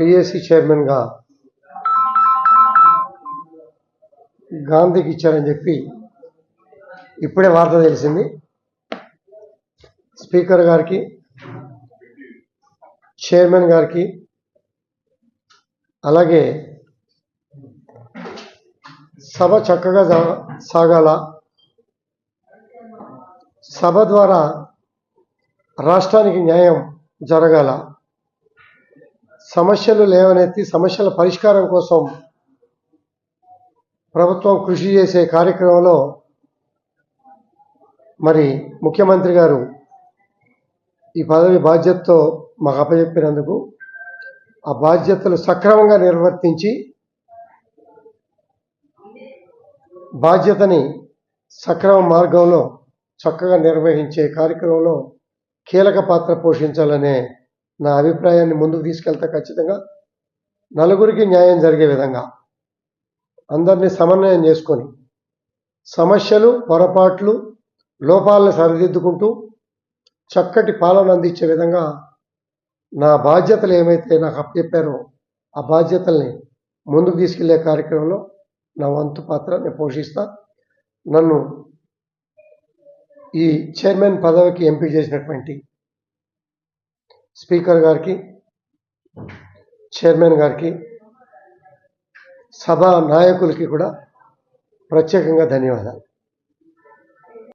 PSC చైర్మన్గా గాంధీకి ఇచ్చారని చెప్పి ఇప్పుడే వార్త తెలిసింది. స్పీకర్ గారికి చైర్మన్ గారికి అలాగే సభ చక్కగా సాగాల. సభ ద్వారా రాష్ట్రానికి న్యాయం జరగాల. సమస్యలు లేవనెత్తి సమస్యల పరిష్కారం కోసం ప్రభుత్వం కృషి చేసే కార్యక్రమంలో మరి ముఖ్యమంత్రి గారు ఈ పదవి బాధ్యతతో మాకు అప్పచెప్పినందుకు ఆ బాధ్యతలు సక్రమంగా నిర్వర్తించి బాధ్యతని సక్రమ మార్గంలో చక్కగా నిర్వహించే కార్యక్రమంలో కీలక పాత్ర పోషించాలనే నా అభిప్రాయాన్ని ముందుకు తీసుకెళ్తా ఖచ్చితంగా. నలుగురికి న్యాయం జరిగే విధంగా అందరినీ సమన్వయం చేసుకొని సమస్యలు పొరపాట్లు లోపాలను సరిదిద్దుకుంటూ చక్కటి పాలన అందించే విధంగా నా బాధ్యతలు ఏమైతే నాకు అప్పచెప్పారో ఆ బాధ్యతల్ని ముందుకు తీసుకెళ్ళే కార్యక్రమంలో నా వంతు పాత్ర నేను పోషిస్తా. నన్ను ఈ చైర్మన్ పదవికి ఎంపిక చేసినటువంటి స్పీకర్ గారికి చైర్మన్ గారికి సభా నాయకులకి కూడా ప్రత్యేకంగా ధన్యవాదాలు.